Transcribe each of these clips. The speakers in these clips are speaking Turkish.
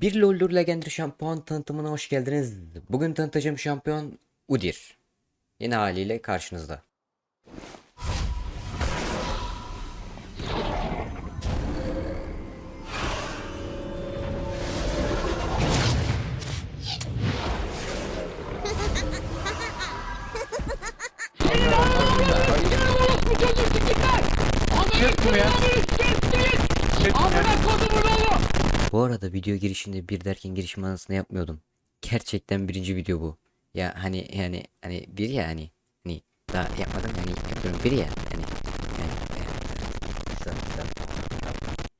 Bir LoL'dur Legendary şampiyon tanıtımına hoş geldiniz. Bugün tanıtacağım şampiyon Udyr. Yeni haliyle karşınızda. Bu arada video girişinde bir derken giriş manasını yapmıyordum. Gerçekten birinci video bu. Ya hani yani hani bir ya hani hani daha yapmadım hani yapıyorum bir ya hani yani, yani.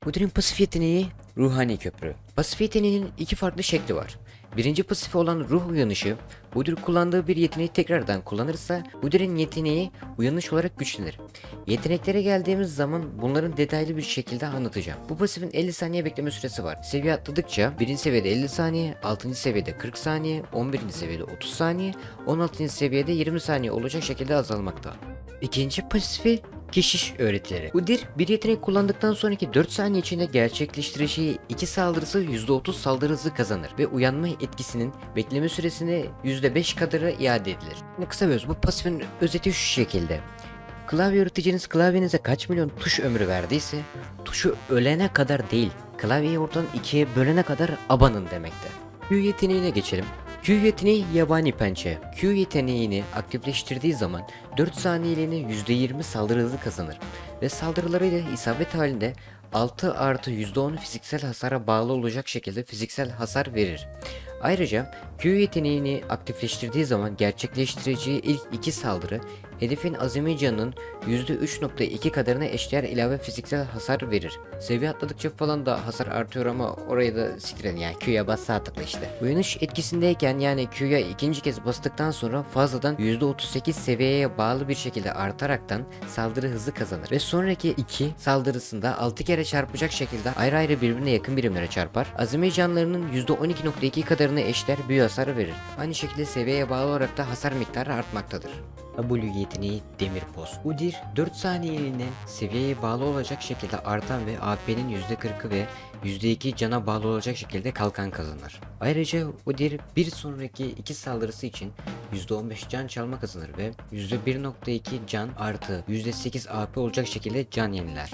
Udyr'in pasif yeteneği Ruhani Köprü. Pasif yeteneğinin iki farklı şekli var. Birinci pasifi olan ruh uyanışı, Udyr kullandığı bir yeteneği tekrardan kullanırsa Udyr'in yeteneği uyanış olarak güçlenir. Yeteneklere geldiğimiz zaman bunların detaylı bir şekilde anlatacağım. Bu pasifin 50 saniye bekleme süresi var. Seviye atladıkça 1. seviyede 50 saniye, 6. seviyede 40 saniye, 11. seviyede 30 saniye, 16. seviyede 20 saniye olacak şekilde azalmakta. İkinci pasifi Keşiş öğretileri. Udyr bir yetenek kullandıktan sonraki 4 saniye içinde gerçekleştireceği 2 saldırısı %30 saldırı hızı kazanır ve uyanma etkisinin bekleme süresini %5 kadarı iade edilir. Kısa bir öz bu pasifin özeti şu şekilde. Klavye üreticiniz klavyenize kaç milyon tuş ömrü verdiyse tuşu ölene kadar değil klavyeyi oradan ikiye bölene kadar abanın demekte. Q yeteneğine geçelim. Q yeteneği yabani pençe. Q yeteneğini aktifleştirdiği zaman 4 saniyeliğine %20 saldırı hızı kazanır ve saldırılarıyla isabet halinde 6 artı %10 fiziksel hasara bağlı olacak şekilde fiziksel hasar verir. Ayrıca Q yeteneğini aktifleştirdiği zaman gerçekleştireceği ilk iki saldırı hedefin azami canının %3.2 kadarına eşdeğer ilave fiziksel hasar verir. Seviye atladıkça falan da hasar artıyor ama orayı da siktirin yani Q'ya bas sağ işte. Uyanış etkisindeyken yani Q'ya ikinci kez bastıktan sonra fazladan %38 seviyeye bağlı bir şekilde artaraktan saldırı hızı kazanır. Ve sonraki iki saldırısında 6 kere çarpacak şekilde ayrı ayrı birbirine yakın birimlere çarpar. Azami canlarının %12.2 kadarına eşdeğer büyü hasarı verir. Aynı şekilde seviyeye bağlı olarak da hasar miktarı artmaktadır. W yeteneği Demir Post. Udyr 4 saniyeliğine seviyeye bağlı olacak şekilde artan ve AP'nin %40'ı ve %2 cana bağlı olacak şekilde kalkan kazanır. Ayrıca Udyr bir sonraki iki saldırısı için %15 can çalma kazanır ve %1.2 can artı %8 AP olacak şekilde can yeniler.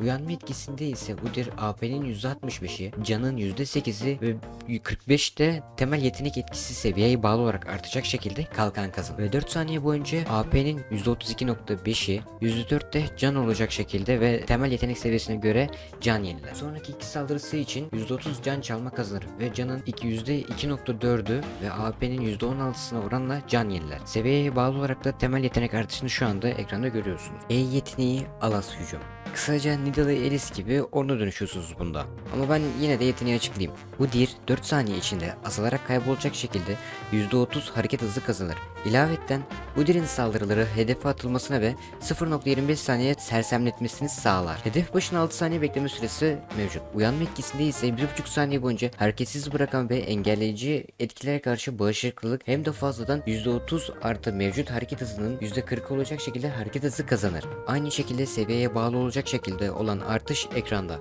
Uyanma etkisinde ise Udyr AP'nin %65'i, canın %8'i ve 45'te temel yetenek etkisi seviyeye bağlı olarak artacak şekilde kalkan kazanır. Ve 4 saniye boyunca AP'nin %32.5'i, %4'te can olacak şekilde ve temel yetenek seviyesine göre can yeniler. Sonraki iki saldırısı için %30 can çalma kazanır ve canın iki- %2.4'ü ve AP'nin %16'sına oranla can yeniler. Seviyeye bağlı olarak da temel yetenek artışını şu anda ekranda görüyorsunuz. E yeteneği Alas hücum. Kısaca Nidalee Elis gibi orna dönüşüyorsunuz bunda. Ama ben yine de yeteneği açıklayayım. Bu dir 4 saniye içinde azalarak kaybolacak şekilde %30 hareket hızı kazanır. İlavetten bu dirin saldırıları hedefe atılmasına ve 0.25 saniye sersemletmesini sağlar. Hedef başına 6 saniye bekleme süresi mevcut. Uyanma etkisinde ise 1.5 saniye boyunca hareketsiz bırakan ve engelleyici etkilere karşı bağışıklılık hem de fazladan %30 artı mevcut hareket hızının %40 olacak şekilde hareket hızı kazanır. Aynı şekilde seviyeye bağlı olacak şekilde olan artış ekranda.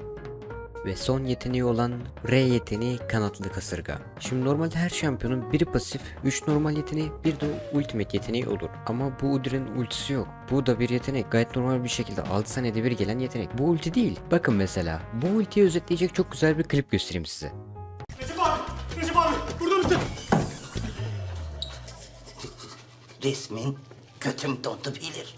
Ve son yeteneği olan R yeteneği kanatlı kasırga. Şimdi normalde her şampiyonun biri pasif, 3 normal yeteneği, bir de ultimate yeteneği olur. Ama bu Udyr'in ultisi yok. Bu da bir yetenek. Gayet normal bir şekilde 6 saniyede bir gelen yetenek. Bu ulti değil. Bakın mesela. Bu ultiyi özetleyecek çok güzel bir klip göstereyim size. Recep abi! Recep abi! Burada mısın? Resmin götüm dondu bilir.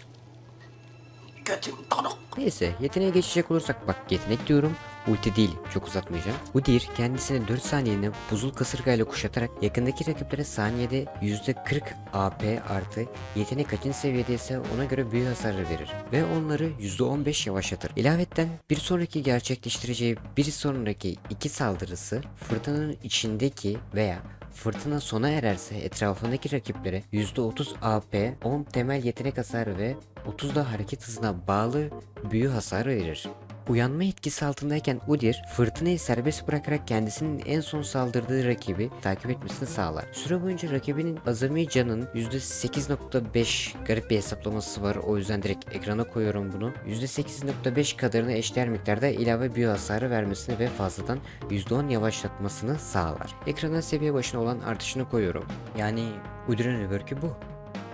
Götüm donuk. Neyse yeteneğe geçecek olursak bak yetenek diyorum ulti değil çok uzatmayacağım. Udyr kendisini 4 saniyeliğine buzul kasırgayla kuşatarak yakındaki rakiplere saniyede %40 AP artı yetenek kaçıncı seviyede ona göre büyü hasarı verir ve onları %15 yavaşlatır. İlavetten bir sonraki gerçekleştireceği bir sonraki iki saldırısı fırtınanın içindeki veya Fırtına sona ererse etrafındaki rakiplere %30 AP, 10 temel yetenek hasarı ve 30 da hareket hızına bağlı büyü hasarı verir. Uyanma etkisi altındayken Udyr, fırtınayı serbest bırakarak kendisinin en son saldırdığı rakibi takip etmesini sağlar. Süre boyunca rakibinin azami canının %8.5 garip bir hesaplaması var o yüzden direkt ekrana koyuyorum bunu. %8.5 kadarına eşdeğer miktarda ilave biyo hasarı vermesini ve fazladan %10 yavaşlatmasını sağlar. Ekrana seviye başına olan artışını koyuyorum. Yani Udyr'ın rework'ü bu.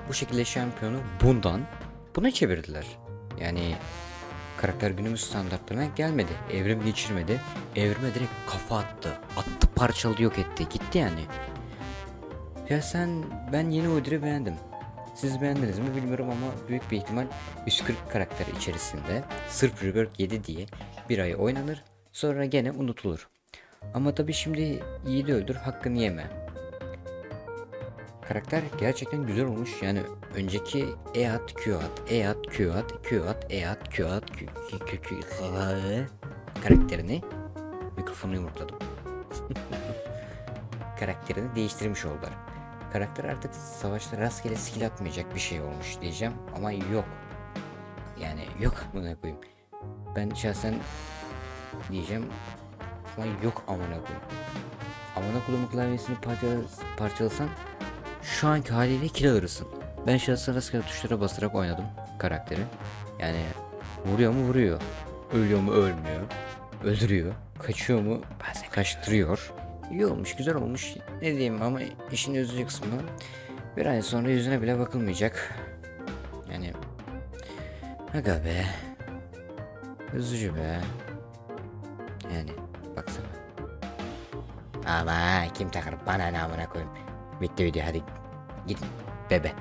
Bu şekilde şampiyonu bundan buna çevirdiler. Yani karakter günümüz standartlarına gelmedi. Evrim geçirmedi. Evrime direkt kafa attı. Attı parçaladı yok etti. Gitti yani. Ya sen ben yeni Udyr'ı beğendim. Siz beğendiniz mi bilmiyorum ama büyük bir ihtimal 140 karakter içerisinde sırf Rework 7 diye bir ay oynanır sonra gene unutulur. Ama tabi şimdi yiğidi öldür hakkını yeme. Karakter gerçekten güzel olmuş. Yani önceki E at, Q at, E at, Q at, Q at, E at, Q at, Q, Q, Q, Q, karakterini mikrofonu yumrukladım. karakterini değiştirmiş oldular. Karakter artık savaşta rastgele skill atmayacak bir şey olmuş diyeceğim ama yok. Yani yok amına koyayım. Ben şahsen diyeceğim ama yok amına koyayım. Amına koyduğum klavyesini parçalas parçalasan şu anki haliyle kill alırsın. Ben şahsen rastgele tuşlara basarak oynadım karakteri. Yani vuruyor mu vuruyor. Ölüyor mu ölmüyor. Öldürüyor. Kaçıyor mu bazen kaçtırıyor. İyi olmuş güzel olmuş. Ne diyeyim ama işin üzücü kısmı bir ay sonra yüzüne bile bakılmayacak. Yani aga be. Üzücü be. Yani baksana. Ama kim takar bana ne amına koyayım. Bitti video hadi git bebe.